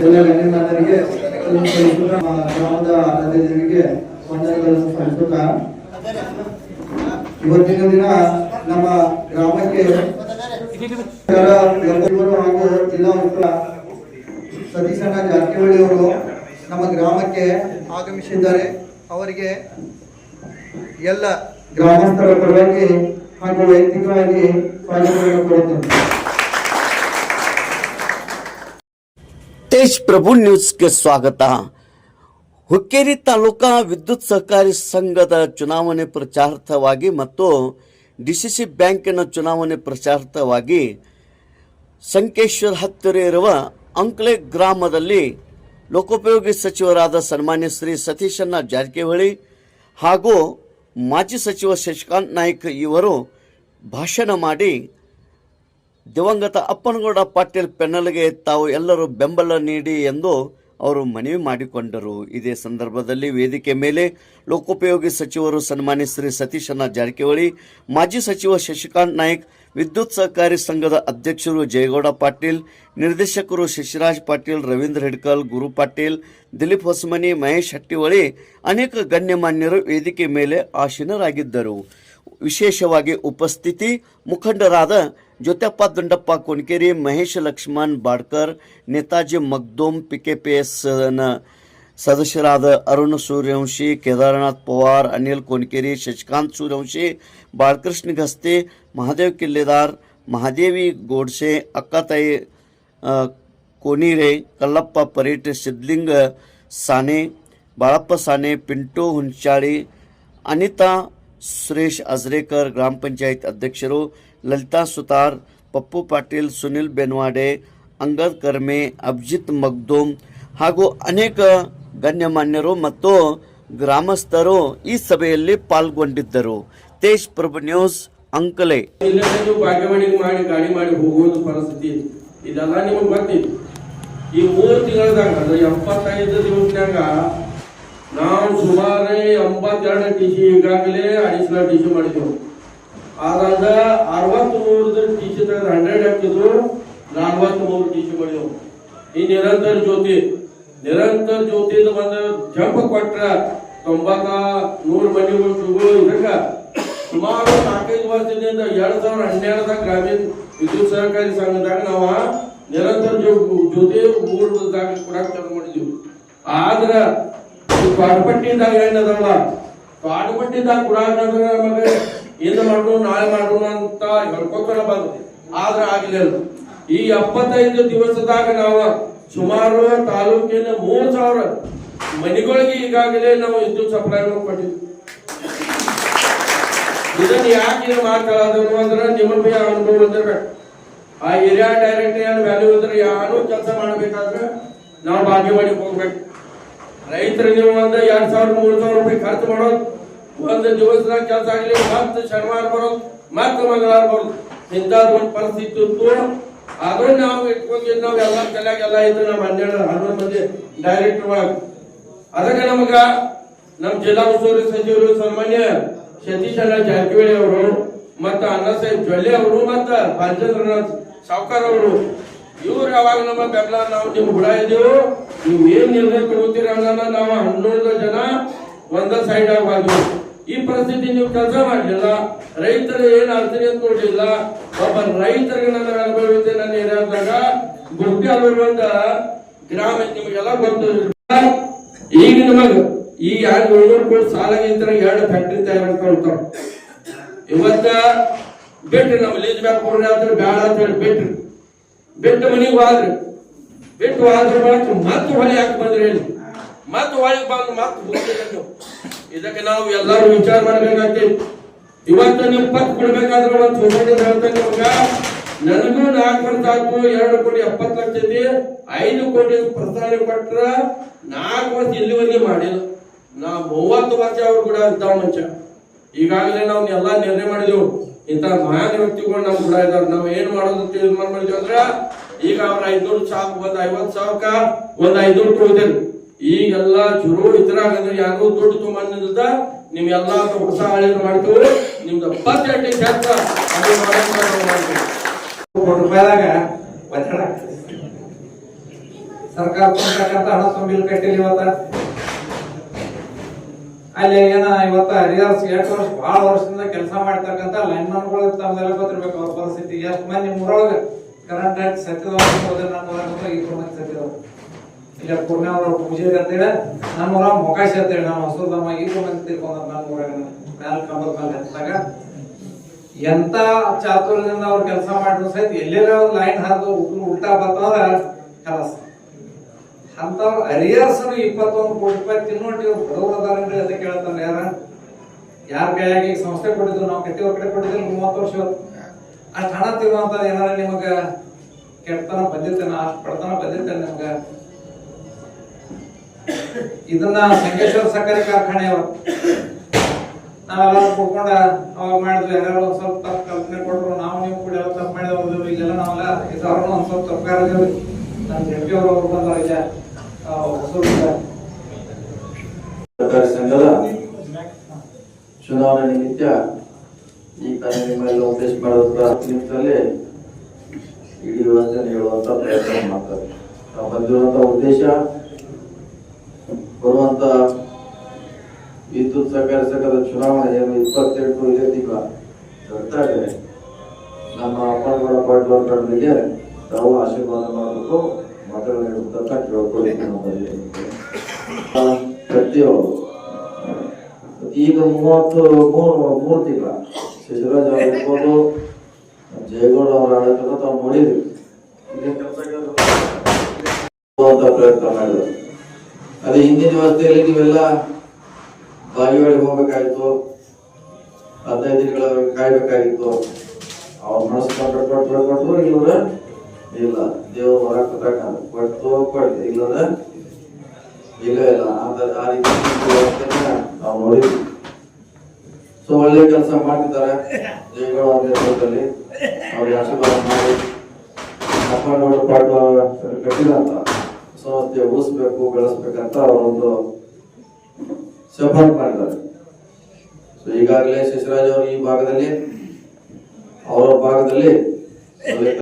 ಎಲ್ಲ ನಮ್ಮ ಗ್ರಾಮದ ಅತಿಥಿಗಳಿಗೆ ವಂದನೆಗಳನ್ನು ಸಲ್ಲಿಸುತ್ತಾ ಇವತ್ತಿನ ದಿನ ನಮ್ಮ ಗ್ರಾಮಕ್ಕೆ ಹಾಗೂ ಜಿಲ್ಲಾ ಉಪ ಸತೀಶಣ್ಣ ಜಾರಕಿಹೊಳಿ ಅವರು ನಮ್ಮ ಗ್ರಾಮಕ್ಕೆ ಆಗಮಿಸಿದ್ದಾರೆ. ಅವರಿಗೆ ಎಲ್ಲ ಗ್ರಾಮಸ್ಥರ ಪರವಾಗಿ ಹಾಗೂ ವೈಯಕ್ತಿಕವಾಗಿ ಸ್ವಾಗತವನ್ನು ಕೋರುತ್ತೇನೆ ತೇಜ್ ಪ್ರಭು ನ್ಯೂಸ್ಗೆ ಸ್ವಾಗತ. ಹುಕ್ಕೇರಿ ತಾಲೂಕಾ ವಿದ್ಯುತ್ ಸಹಕಾರಿ ಸಂಘದ ಚುನಾವಣೆ ಪ್ರಚಾರಾರ್ಥವಾಗಿ ಮತ್ತು ಡಿಸಿಸಿ ಬ್ಯಾಂಕಿನ ಚುನಾವಣೆ ಪ್ರಚಾರಾರ್ಥವಾಗಿ ಸಂಕೇಶ್ವರ್ ಹತ್ತಿರ ಇರುವ ಅಂಕ್ಲೆ ಗ್ರಾಮದಲ್ಲಿ ಲೋಕೋಪಯೋಗಿ ಸಚಿವರಾದ ಸನ್ಮಾನ್ಯ ಶ್ರೀ ಸತೀಶಣ್ಣ ಜಾರಕಿಹೊಳಿ ಹಾಗೂ ಮಾಜಿ ಸಚಿವ ಶಶಿಕಾಂತ್ ನಾಯ್ಕ ಇವರು ಭಾಷಣ ಮಾಡಿ ದಿವಂಗತ ಅಪ್ಪನಗೌಡ ಪಾಟೀಲ್ ಪೆನ್ನಲ್ಗೆ ತಾವು ಎಲ್ಲರೂ ಬೆಂಬಲ ನೀಡಿ ಎಂದು ಅವರು ಮನವಿ ಮಾಡಿಕೊಂಡರು. ಇದೇ ಸಂದರ್ಭದಲ್ಲಿ ವೇದಿಕೆ ಮೇಲೆ ಲೋಕೋಪಯೋಗಿ ಸಚಿವರು ಸನ್ಮಾನಿ ಶ್ರೀ ಸತೀಶನ ಜಾರಕಿಹೊಳಿ, ಮಾಜಿ ಸಚಿವ ಶಶಿಕಾಂತ್ ನಾಯ್ಕ್, ವಿದ್ಯುತ್ ಸಹಕಾರಿ ಸಂಘದ ಅಧ್ಯಕ್ಷರು ಜಯಗೌಡ ಪಾಟೀಲ್, ನಿರ್ದೇಶಕರು ಶಶಿರಾಜ್ ಪಾಟೀಲ್, ರವೀಂದ್ರ ಹೆಡ್ಕಲ್, ಗುರು ಪಾಟೀಲ್, ದಿಲೀಪ್ ಹೊಸಮನಿ, ಮಹೇಶ್ ಹಟ್ಟಿಹೊಳಿ ಅನೇಕ ಗಣ್ಯಮಾನ್ಯರು ವೇದಿಕೆ ಮೇಲೆ ಆಸೀನರಾಗಿದ್ದರು ವಿಶೇಷವಾಗಿ ಉಪಸ್ಥಿತಿ ಮುಖಂಡರಾದ ज्योत्याप्पा दंडप्पा कोणकेरी Mahesh Lakshman Badkar Netaji Magdum PK P S सदस्यराद Arun Suryavanshi Kedarnath Pawar Anil Konkeri Shashikant Suryavanshi Balkrishna Ghaste Mahadev Killedar Mahadevi Godse Akkatai Konire Kallappa Parit Siddhaling Sane Balappa Sane Pintu Hunchali Anita Suresh Ajrekar ಗ್ರಾಮ ಪಂಚಾಯತ್ ಅಧ್ಯಕ್ಷರು ಲಲಿತಾ ಸುತಾರ್, ಪಪ್ಪು ಪಾಟೀಲ್, ಸುನಿಲ್ ಬೆನ್ವಾಡೆ, ಅಂಗದ್ ಕರ್ಮೆ ಅಭಿಜಿತ್ ಮಗ್ದೂಮ್ ಹಾಗೂ ಅನೇಕ ಗಣ್ಯಮಾನ್ಯರು ಮತ್ತು ಗ್ರಾಮಸ್ಥರು ಈ ಸಭೆಯಲ್ಲಿ ಪಾಲ್ಗೊಂಡಿದ್ದರು. ತೇಜ್ ಪ್ರಭು ನ್ಯೂಸ್, ಅಂಕಲೆ. ಮಾಡಿ ಪರಿಸ್ಥಿತಿ ಈ ಮೂರು ತಿಂಗಳದಾಗ ಎಪ್ಪತ್ತೈದು ದಿವಸನಾಗ ನಾವು ಸುಮಾರು ಎಂಬತ್ತೆರಡು ಟಿ ಸಿ ಈಗಾಗಲೇ ಅಡಿಷನಲ್ ಟಿ ಸಿ ಮಾಡಿದ್ದೆವು. ಆದಾಗ ಅರವತ್ತ್ ಮೂರು ಟಿ ಸಿ ತೆಗೆದು ಹಂಡ್ರೆಡ್ ಹಾಕಿದ್ರು ನಲ್ವತ್ತ್ ಮೂರು ಟಿ ಸಿ ಮಾಡಿದೆವು. ಈ ನಿರಂತರ ಜ್ಯೋತಿ ನಿರಂತರ ಜ್ಯೋತಿ ಒಂದು ಜಂಪ್ ಕೊಟ್ರ ತೊಂಬತ್ತ ನೂರು ಮನೆಗಳು ಇದಕ್ಕ ಸುಮಾರು ನಾಲ್ಕೈದು ವರ್ಷದಿಂದ ಎರಡು ಸಾವಿರ ಹನ್ನೆರಡದಾಗ ಗ್ರಾಮೀಣ ವಿದ್ಯುತ್ ಸಹಕಾರಿ ಸಂಘದಾಗ ನಾವು ನಿರಂತರ ಜ್ಯೋ- ಜ್ಯೋತಿ ಮೂರದಾಗ ಕೊಡಾಕ ಚಾಲು ಮಾಡಿದ್ವಿ ಆದ್ರ ಈ ಪಾಟಪಟ್ಟಿದಾಗ ಏನದಲ್ಲ ಪಾಟಪಟ್ಟಿದಾಗ ಕೊಡಾಕ ನಮಗೆ ಏನು ಮಾಡು ನಾಳೆ ಮಾಡು ಅಂತ ಹೇಳ್ಕೊತಾರ ಬಂದು ಆದ್ರೆ ಆಗ್ಲಿಲ್ಲ ಈ ಎಪ್ಪತ್ತೈದು ದಿವಸದಾಗ ನಾವು ಸುಮಾರು ತಾಲೂಕಿನ ಮೂರ್ ಸಾವಿರ ಮನೆಗಳಿಗೆ ಈಗಾಗಲೇ ನಾವು ವಿದ್ಯುತ್ ಸಪ್ಲೈ ಕೊಟ್ಟಿದ್ವಿ ಇದನ್ನ ಯಾಕೆ ಮಾತಾಡೋದು ಅಂದ್ರೆ ನಿಮ್ಮ ಅನುಭವ ಬಂದಿರ್ಬೇಕು ಆ ಏರಿಯಾ ಡೈರೆಕ್ಟರ್ ಏನು ವ್ಯಾಲ್ಯೂ ಇದ್ರೆ ಯಾರು ಕೆಲಸ ಮಾಡಬೇಕಾದ್ರೆ ನಾವು ಭಾಗ್ಯವಾಡಿ ಹೋಗ್ಬೇಕು. ರೈತರು ನೀವು ಒಂದು ಎರಡ್ ಸಾವಿರ ಮೂರ್ ಸಾವಿರ ರೂಪಾಯಿ ಖರ್ಚು ಮಾಡೋದು, ಒಂದು ದಿವಸದಾಗ ಕೆಲಸ ಆಗ್ಲಿ, ಮತ್ತೆ ಶನಿವಾರ ಬರೋದು, ಮತ್ತೆ ಮಂಗಳವಾರ ಬರೋದು. ಇಂಥದ್ದು ಒಂದು ಪರಿಸ್ಥಿತಿ ಇತ್ತು. ಆದ್ರೂ ನಾವು ಇಟ್ಕೊಂಡಿದ್ದು ನಾವು ಎಲ್ಲ ಕಲ್ಯಾಗ ಎಲ್ಲ ಇದ್ದು ನಮ್ಮ ಹನ್ನೆರಡು, ಹನ್ನೊಂದು ಮಂದಿ ಡೈರೆಕ್ಟರ್ ಒಳಗೆ. ಅದಕ್ಕೆ ನಮಗ ನಮ್ಮ ಜಿಲ್ಲಾ ಉಸ್ತುವಾರಿ ಸಚಿವರು ಸನ್ಮಾನ್ಯ ಸತೀಶಣ್ಣ ಜಾರಕಿಹೊಳಿ ಅವರು, ಮತ್ತ ಅಣ್ಣ ಸಾಹೇಬ್ ಜೊಲ್ಲೆ ಅವರು, ಮತ್ತ ಬಾಲಚಂದ್ರನಾಥ್ ಸಾವ್ಕಾರ್ ಅವರು ಇವ್ರು ಯಾವಾಗ ನಮ್ಮ ಬೆಂಬಲ ನಾವು ನಿಮ್ ಹುಳ ಇದ್ದೇವು ನೀವು ಏನ್ ನಿರ್ಣಯ ತಗೋತೀರಿ ಅಂದ್ರೆ ನಾವು ಹನ್ನೊಂದು ಜನ ಒಂದ ಸೈಡ್ ಆಗಿ ಈ ಪರಿಸ್ಥಿತಿ ನೀವು ಕೆಲಸ ಮಾಡಲಿಲ್ಲ, ರೈತರು ಏನ್ ಅರ್ಚನೆ ಅಂತ ನೋಡ್ಲಿಲ್ಲ, ಒಬ್ಬ ರೈತರಿಗೆ ನನ್ನ ಅನುಭವ ಇದೆ ನನ್ನ ಏರಿಯಾದಾಗ ಗುಡ್ಡೆ ಅಲ್ಲಿರುವಂತ ಗ್ರಾಮ ನಿಮಗೆಲ್ಲ ಗೊತ್ತು. ಈಗ ನಿಮಗ ಈ ಎರಡು ಏಳ್ನೂರು ಕೋಟಿ ಸಾಲ ಇದ್ರೆ ಎರಡು ಫ್ಯಾಕ್ಟ್ರಿ ತಯಾರಾಗ್ತಾ ಇವತ್ತ ಬಿಟ್ರಿ ನಮ್ಮ ಲೀಜ್ ಬ್ಯಾಕ್ ಕೊಡ್ರಿ ಬೇಡ ಅಂತ ಹೇಳಿ ಬಿಟ್ರಿ. ಬಿಟ್ಟು ಮನಿಗೆ ಹೋದ್ರಿ, ಬಿಟ್ಟು ಹೋದ್ರ ಬಳಕ ಮತ್ತೆ ಹೊಳೆ ಯಾಕೆ ಬಂದ್ರಿ ಹೇಳಿ ಮತ್ತೆ ಹೊಳೆ ಬಂದು ಮತ್ತೆ ಇದಕ್ಕೆ ನಾವು ಎಲ್ಲರೂ ವಿಚಾರ ಮಾಡ್ಬೇಕಾಗ್ತೈತಿ ಇವತ್ತು ನೀವು ಪತ್ ಕೊಡ್ಬೇಕಾದ್ರೆ ಒಂದು ಸೊಸೈಟಿ ಹೇಳ್ತೇನೆ ನನಗೂ ನಾಲ್ಕು ವರ್ಷ ಆಯ್ತು, ಎರಡು ಕೋಟಿ ಎಪ್ಪತ್ತು ಲಕ್ಷ ಐತಿ. ಐದು ಕೋಟಿ ಪ್ರಸ್ತಾವನೆ ಕೊಟ್ರ ನಾಲ್ಕು ವರ್ಷ ಇಲ್ಲಿವರೆಗೆ ಮಾಡಿಲ್ಲ. ನಾ ಮೂವತ್ತು ವರ್ಷ ಅವ್ರು ಕೂಡ ಅಂತ ಮನುಷ್ಯ. ಈಗಾಗಲೇ ನಾವು ಎಲ್ಲಾ ನಿರ್ಣಯ ಮಾಡಿದೆವು. ಇಂಥ ಮಹಾನ್ ವ್ಯಕ್ತಿಗಳು ನಮ್ ಕೂಡ ಇದಾರೆ ನಾವ್ ಏನ್ ಮಾಡೋದು ಅಂತ ಮಾಡಿದ್ವಿ ಅಂದ್ರ, ಈಗ ಅವ್ರ ಐದ್ನೂರು ಸಾಕು ಒಂದ್ ಐವತ್ ಸಾವಿರಕ್ಕ ಒಂದ್ ಐದ್ನೂರು ತಗೋತೇನೆ ಈಗೆಲ್ಲಾ ಜುರು ಇದ್ರಾಗ ಅಂದ್ರೆ ಯಾರು ದುಡ್ಡು ತುಂಬ ನಿಮ್ ಎಲ್ಲಾ ಹೊಸ ಹಳ್ಳಿ ಮಾಡ್ತೀವಿ ನಿಮ್ದು ಬಜೆಟ್ ಕೆಲಸ ಅದು ರೂಪಾಯಿದಾಗ ಸರ್ಕಾರ ಹಣ ತುಂಬಿಲ್ ಕಟ್ಟಿಲ್ಲ ಇವತ್ತ. ಅಲ್ಲಿ ಏನ ಇವತ್ತ ಹರಿದಾಸ್ ಎಷ್ಟು ವರ್ಷ ಬಹಳ ವರ್ಷದಿಂದ ಕೆಲಸ ಮಾಡ್ತಕ್ಕಂತ ಲೈನ್ಮನ್ಗಳು ತಮ್ದೆಲ್ಲ ಗೊತ್ತಿರ್ಬೇಕು ಅವ್ರ ಪರಿಸ್ಥಿತಿ. ಎಷ್ಟು ಮಂದಿ ಮೂರೊಳಗೆ ಕರೆಂಟ್ ನನ್ನ ಊರಾಗ ಇಬ್ಬರು ಮಂದಿ ಇಲ್ಲ ಪೂರ್ಣ ಅವ್ರ ಪೂಜೆ ಅಂತೇಳಿ ನಮ್ಮ ಊರ ಮೊಕಾಶಿ ಅಂತೇಳಿ ನಾವು ಹೊಸದಮ್ಮ ಇಬ್ಬರು ಮಂದಿ ತಿರ್ಕೊಂಡ್ ನಮ್ಮ ಊರಾಗ. ಮ್ಯಾಲ ಕಂಬದ ಮೇಲೆ ಹತ್ತಾಗ ಎಂತ ಚಾತುರ್ಯದಿಂದ ಅವ್ರು ಕೆಲಸ ಮಾಡಿದ್ರು ಸಹಿತ ಎಲ್ಲೆಲ್ಲ ಲೈನ್ ಹರಿದು ಉಲ್ಟಾ ಬರ್ತಂದ್ರ ಕಲಸ ಅಂತವ್ರು ಹರಿಹರ್ಸರು ಇಪ್ಪತ್ತೊಂದು ಕೋಟಿ ರೂಪಾಯಿ ತಿನ್ನೋಟಿ ಇವ್ರು ಬಡವರು ಅದಾರನ್ರಿ ಅಂತ ಕೇಳ್ತಾನೆ ಯಾರ? ಯಾರ ಕೈಯಾಗಿ ಈಗ ಸಂಸ್ಥೆ ಕೊಟ್ಟಿದ್ರು? ನಾವು ಕಟ್ಟಿ ಕಡೆ ಕೊಟ್ಟಿದ್ರು ಮೂವತ್ತು ವರ್ಷ ಅಷ್ಟು ಹಣ ತಿನ್ನುವಂತ ಏನಾರ ನಿಮಗ ಕೆಟ್ಟತನ ಬಂದಿರ್ತೇನೆ ಅಷ್ಟು ಬಡತನ ಬಂದಿರ್ತೇನೆ ನಿಮ್ಗ? ಇದನ್ನ ಸಂಕೇಶ್ವರ ಸಕ್ಕರೆ ಕಾರ್ಖಾನೆ ನಾವೆಲ್ಲರೂ ಕೂತ್ಕೊಂಡ ಅವಾಗ ಮಾಡಿದ್ವಿ ಯಾರು ಒಂದ್ ಸ್ವಲ್ಪ ತಪ್ಪು ಕಲ್ಪನೆ ಕೊಟ್ರು, ನಾವು ನೀವು ಕೂಡ ಎಲ್ಲ ತಪ್ಪು ಮಾಡಿದವ್ರು ಇಲ್ಲೆಲ್ಲ ನಾವೆಲ್ಲ ಇದ್ದವ್ರು ಒಂದ್ ಸ್ವಲ್ಪ ತಪ್ಪು ನಮ್ಮ ಜಡ್ಪಿ ಅವರು ಬಂದವ್ರು. ಸರ್ಕಾರಿ ಸಂಘದ ಚುನಾವಣೆ ನಿಮಿತ್ತ ಈ ತಾನೇ ನಿಮ್ಮಲ್ಲಿ ಉದ್ದೇಶ ಮಾಡುವಂತ ನಿಮಿತ್ತದಲ್ಲಿ ಇಡೀ ವ್ಯವಸ್ಥೆ ಹೇಳುವಂತ ಪ್ರಯತ್ನ ಮಾಡ್ತಾರೆ. ನಾವು ಬಂದಿರುವಂತ ಉದ್ದೇಶ ಬರುವಂತ ವಿದ್ಯುತ್ ಸಹಕಾರಿ ಸಂಘದ ಚುನಾವಣೆ ಏನು ಇಪ್ಪತ್ತೆಂಟು ಇದೇ ತಿಂಗಳ ಬರ್ತಾ ನಮ್ಮ ಅಪ್ಪಗಳ ಪಾಟೀಲ್ ತಾವು ಆಶೀರ್ವಾದ ಮಾಡಬೇಕು. ಮತಗಳು ನೀಡುವಂತ ಕೇಳ್ಕೊಳ್ಳಿಕ್ಕೆ ನಾವು ಕಟ್ಟಿಯವರು ಈಗ ಮೂವತ್ತು ಮೂರು ಮೂರು ಅವ್ರು ಜಯಗೌಡ ತಾವು ಪ್ರಯತ್ನ ಮಾಡಿದ್ರು ಅದೇ ಹಿಂದಿನ ವ್ಯವಸ್ಥೆಯಲ್ಲಿ ನೀವೆಲ್ಲ ಹೋಗ್ಬೇಕಾಯ್ತು ಹದಿನೈದು ಕಾಯ್ಬೇಕಾಗಿತ್ತು ಅವ್ರ ಮನಸ್ಸು ಕೊಟ್ಟು ಕೊಟ್ಟು ಕೊಟ್ಟು ಇಲ್ಲ ದೇವ್ರ ಹೊರ ಕೊಟ್ಟಾಗ ಕೊಟ್ಟು ಕೊಟ್ಟು ಇಲ್ಲದ ಇಲ್ಲ ಇಲ್ಲ ಅಂತ ಆ ರೀತಿ ನಾವು ನೋಡಿದ್ವಿ. ಸೊ, ಒಳ್ಳೆ ಕೆಲಸ ಮಾಡ್ತಿದ್ದಾರೆ. ದೇವಗಳು ಅವ್ರ ನೇತೃತ್ವದಲ್ಲಿ ಅವ್ರಿಗೆ ಆಶೀರ್ವಾದ ಮಾಡಿ. ಅಪ್ಪನವರು ಪಾಠ ಕಟ್ಟಿದಂತ ಸಂಸ್ಥೆ ಉಳಿಸ್ಬೇಕು, ಬೆಳೆಸ್ಬೇಕಂತ ಅವರೊಂದು ಶಪಥ ಮಾಡಿದ್ದಾರೆ. ಸೊ, ಈಗಾಗಲೇ ಶಶಿರಾಜ್ ಅವರು ಈ ಭಾಗದಲ್ಲಿ, ಅವರ ಭಾಗದಲ್ಲಿ